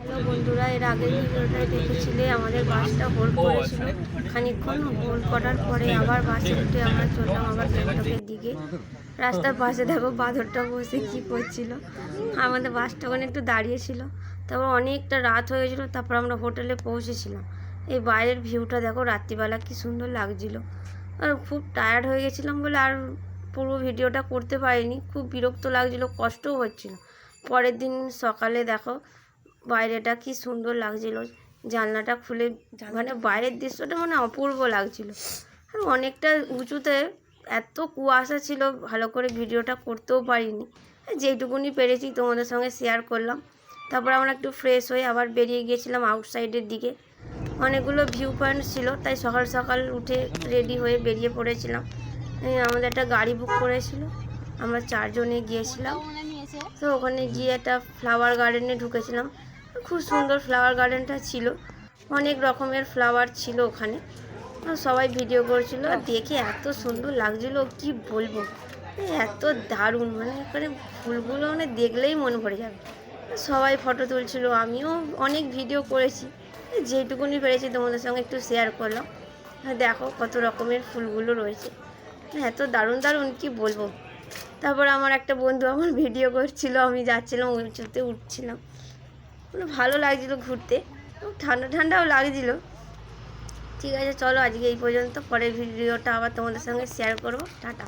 Hello বন্ধুরা, এর আগের ভিডিওটায় দেখেছিলে, আমাদের বাসটা হোল্ড করেছিল। খানিকক্ষণ হোল্ড করার পরে আবার বাসে উঠে আমরা চললাম আবার গ্যাংটকের দিকে। রাস্তার পাশে দেখো বাঁদরটা বসে কী করছিল। আমাদের বাসটা ওখানে একটু দাঁড়িয়েছিল। তারপর অনেকটা রাত হয়ে গেছিল, তারপর আমরা হোটেলে পৌঁছেছিলাম। এই বাইরের ভিউটা দেখো, রাত্রিবেলা কি সুন্দর লাগছিল। আর খুব টায়ার্ড হয়ে গেছিলাম বলে আর পুরো ভিডিওটা করতে পারিনি। খুব বিরক্ত লাগছিল, কষ্টও হচ্ছিল। পরের দিন সকালে দেখো বাইরেটা কি সুন্দর লাগছিল। জানলাটা খুলে মানে বাইরের দৃশ্যটা মানে অপূর্ব লাগছিল। আর অনেকটা উঁচুতে এত কুয়াশা ছিল ভালো করে ভিডিওটা করতেও পারিনি। যেইটুকুনি পেরেছি তোমাদের সঙ্গে শেয়ার করলাম। তারপর আমরা একটু ফ্রেশ হয়ে আবার বেরিয়ে গিয়েছিলাম আউটসাইডের দিকে। অনেকগুলো ভিউ পয়েন্ট ছিল তাই সকাল সকাল উঠে রেডি হয়ে বেরিয়ে পড়েছিলাম। আমাদের একটা গাড়ি বুক করেছিল আমরা চারজনে গিয়েছিলাম। তো ওখানে গিয়ে একটা ফ্লাওয়ার গার্ডেনে ঢুকেছিলাম। খুব সুন্দর ফ্লাওয়ার গার্ডেনটা ছিল। অনেক রকমের ফ্লাওয়ার ছিল ওখানে। সবাই ভিডিও করছিল, আর দেখে এত সুন্দর লাগছিল, কি বলব? এত দারুণ মানে এখানে ফুলগুলো মানে দেখলেই মন ভরে যাবে। সবাই ফটো তুলছিল, আমিও অনেক ভিডিও করেছি। যেটুকুনি পেরেছি তোমাদের সঙ্গে একটু শেয়ার করলাম। দেখো কত রকমের ফুলগুলো রয়েছে। এত দারুণ দারুণ, কি বলব? তারপর আমার একটা বন্ধু আমার ভিডিও করছিল, আমি যাচ্ছিলাম উঁচুতে উঠছিলাম। মানে ভালো লাগছিল ঘুরতে ঠান্ডা ঠান্ডাও লাগছিল। ঠিক আছে, চলো আজকে এই পর্যন্ত, পরের ভিডিওটা আবার তোমাদের সঙ্গে শেয়ার করব। টাটা।